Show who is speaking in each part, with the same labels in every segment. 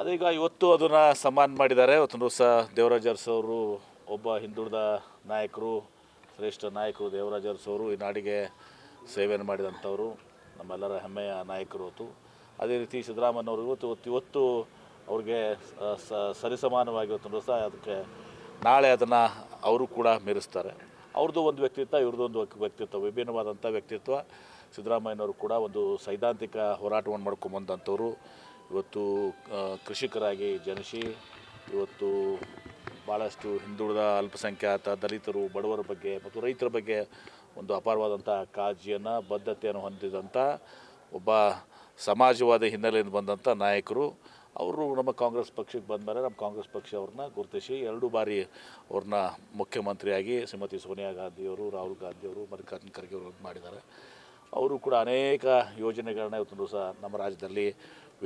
Speaker 1: ಅದೀಗ ಇವತ್ತು ಅದನ್ನು ಸಮ್ಮಾನ ಮಾಡಿದ್ದಾರೆ. ಇವತ್ತು ಸಹ ದೇವರಾಜ ಅರಸು ಅವರು, ಒಬ್ಬ ಹಿಂದುಳಿದ ನಾಯಕರು, ಶ್ರೇಷ್ಠ ನಾಯಕರು ದೇವರಾಜ ಅರಸು ಅವರು ಈ ನಾಡಿಗೆ ಸೇವೆಯನ್ನು ಮಾಡಿದಂಥವರು. ನಮ್ಮೆಲ್ಲರ ಹೆಮ್ಮೆಯ ನಾಯಕರು ಹೊತ್ತು ಅದೇ ರೀತಿ ಸಿದ್ದರಾಮಯ್ಯನವರು ಇವತ್ತು ಇವತ್ತು ಇವತ್ತು ಅವ್ರಿಗೆ ಸರಿಸಮಾನವಾಗಿ ಇವತ್ತು ದಿವಸ ಅದಕ್ಕೆ ನಾಳೆ ಅದನ್ನು ಅವರು ಕೂಡ ಮೀರಿಸ್ತಾರೆ. ಅವ್ರದ್ದು ಒಂದು ವ್ಯಕ್ತಿತ್ವ, ಇವ್ರದ್ದು ಒಂದು ವ್ಯಕ್ತಿತ್ವ, ವಿಭಿನ್ನವಾದಂಥ ವ್ಯಕ್ತಿತ್ವ. ಸಿದ್ದರಾಮಯ್ಯನವರು ಕೂಡ ಒಂದು ಸೈದ್ಧಾಂತಿಕ ಹೋರಾಟವನ್ನು ಮಾಡ್ಕೊಂಬಂದಂಥವ್ರು ಇವತ್ತು ಕೃಷಿಕರಾಗಿ ಜನಿಸಿ ಇವತ್ತು ಭಾಳಷ್ಟು ಹಿಂದುಳಿದ ಅಲ್ಪಸಂಖ್ಯಾತ ದಲಿತರು, ಬಡವರ ಬಗ್ಗೆ ಮತ್ತು ರೈತರ ಬಗ್ಗೆ ಒಂದು ಅಪಾರವಾದಂಥ ಕಾಳಜಿಯನ್ನು, ಬದ್ಧತೆಯನ್ನು ಹೊಂದಿದಂಥ ಒಬ್ಬ ಸಮಾಜವಾದ ಹಿನ್ನೆಲೆಯಿಂದ ಬಂದಂಥ ನಾಯಕರು. ಅವರು ನಮ್ಮ ಕಾಂಗ್ರೆಸ್ ಪಕ್ಷಕ್ಕೆ ಬಂದ ಮೇಲೆ ನಮ್ಮ ಕಾಂಗ್ರೆಸ್ ಪಕ್ಷ ಅವ್ರನ್ನ ಗುರುತಿಸಿ ಎರಡು ಬಾರಿ ಅವ್ರನ್ನ ಮುಖ್ಯಮಂತ್ರಿಯಾಗಿ ಶ್ರೀಮತಿ ಸೋನಿಯಾ ಗಾಂಧಿಯವರು, ರಾಹುಲ್ ಗಾಂಧಿಯವರು, ಮಲ್ಲಿಕಾರ್ಜುನ ಖರ್ಗೆ ಅವರು ಮಾಡಿದ್ದಾರೆ. ಅವರು ಕೂಡ ಅನೇಕ ಯೋಜನೆಗಳನ್ನ ಇವತ್ತು ಸಹ ನಮ್ಮ ರಾಜ್ಯದಲ್ಲಿ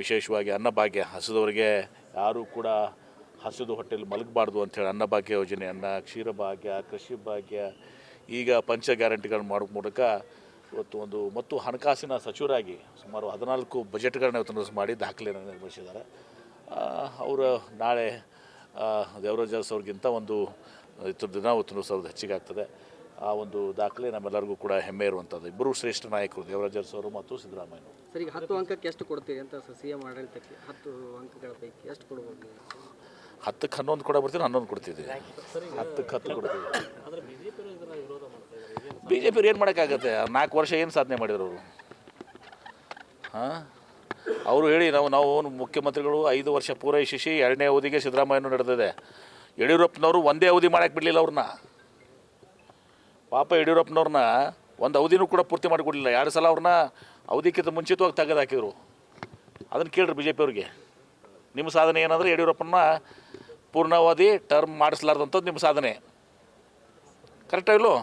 Speaker 1: ವಿಶೇಷವಾಗಿ ಅನ್ನಭಾಗ್ಯ ಹಸಿದವರಿಗೆ ಯಾರೂ ಕೂಡ ಹಸಿದು ಹೊಟ್ಟೆಲಿ ಮಲಗಬಾರ್ದು ಅಂಥೇಳಿ ಅನ್ನಭಾಗ್ಯ ಯೋಜನೆಯನ್ನು, ಕ್ಷೀರಭಾಗ್ಯ, ಕೃಷಿ ಭಾಗ್ಯ, ಈಗ ಪಂಚ ಗ್ಯಾರಂಟಿಗಳನ್ನು ಮಾಡೋ ಮೂಲಕ ಇವತ್ತು ಒಂದು ಮತ್ತು ಹಣಕಾಸಿನ ಸಚಿವರಾಗಿ ಸುಮಾರು ಹದಿನಾಲ್ಕು ಬಜೆಟ್ಗಳನ್ನ ಇವತ್ತು ಮಾಡಿ ದಾಖಲೆಯನ್ನು ನಿರ್ಮಿಸಿದ್ದಾರೆ. ಅವರು ನಾಳೆ ದೇವರಾಜ್ ಅವ್ರಿಗಿಂತ ಒಂದು ಇತರ ದಿನ ಇವತ್ತು ಸಾವಿರದ ಹೆಚ್ಚಿಗೆ ಆಗ್ತದೆ. ಆ ಒಂದು ದಾಖಲೆ ನಮ್ಮೆಲ್ಲರಿಗೂ ಕೂಡ ಹೆಮ್ಮೆ ಇರುವಂಥದ್ದು. ಇಬ್ಬರು ಶ್ರೇಷ್ಠ ನಾಯಕರು ದೇವರಾಜ ಅವರು ಮತ್ತು ಸಿದ್ದರಾಮಯ್ಯ.
Speaker 2: ಸರ್ ಈಗ ಹತ್ತು ಅಂಕಕ್ಕೆ ಎಷ್ಟು ಕೊಡ್ತೀರಿ ಅಂತ ಸಿ ಎಂ ಆಡಳಿತಕ್ಕೆ? ಹತ್ತು ಅಂಕಗಳ ಪೈಕಿ ಎಷ್ಟು ಕೊಡ್ಬೋದು?
Speaker 1: ಹತ್ತಕ್ಕೆ ಹನ್ನೊಂದು ಕೂಡ ಬರ್ತೀನಿ ಹನ್ನೊಂದು ಕೊಡ್ತಿದ್ವಿ ಹತ್ತಕ್ಕೆ ಹತ್ತು ಕೊಡ್ತೀವಿ. ಬಿ ಜೆ ಪಿಯವ್ರು ಏನು ಮಾಡೋಕ್ಕಾಗತ್ತೆ? ನಾಲ್ಕು ವರ್ಷ ಏನು ಸಾಧನೆ ಮಾಡಿದ್ರು ಅವರು? ಹಾಂ? ಅವರು ಹೇಳಿ ನಾವು ನಾವು ಮುಖ್ಯಮಂತ್ರಿಗಳು ಐದು ವರ್ಷ ಪೂರೈಸಿಸಿ ಎರಡನೇ ಅವಧಿಗೆ ಸಿದ್ದರಾಮಯ್ಯನೂ ನಡೆದಿದೆ. ಯಡಿಯೂರಪ್ಪನವರು ಒಂದೇ ಅವಧಿ ಮಾಡೋಕ್ಕೆ ಬಿಡಲಿಲ್ಲ ಅವ್ರನ್ನ. ಪಾಪ ಯಡಿಯೂರಪ್ಪನವ್ರನ್ನ ಒಂದು ಅವಧಿನೂ ಕೂಡ ಪೂರ್ತಿ ಮಾಡಿಕೊಡಲಿಲ್ಲ. ಎರಡು ಸಲ ಅವ್ರನ್ನ ಅವಧಿಕ್ಕಿಂತ ಮುಂಚಿತವಾಗಿ ತೆಗೆದು ಹಾಕಿದ್ರು. ಅದನ್ನು ಕೇಳ್ರಿ ಬಿ ಜೆ ಪಿಯವ್ರಿಗೆ ನಿಮ್ಮ ಸಾಧನೆ ಏನಂದರೆ ಯಡಿಯೂರಪ್ಪನ ಪೂರ್ಣಾವಧಿ ಟರ್ಮ್ ಮಾಡಿಸ್ಲಾರ್ದಂಥದ್ದು ನಿಮ್ಮ ಸಾಧನೆ. ಕರೆಕ್ಟಾ ಇಲ್ಲೋ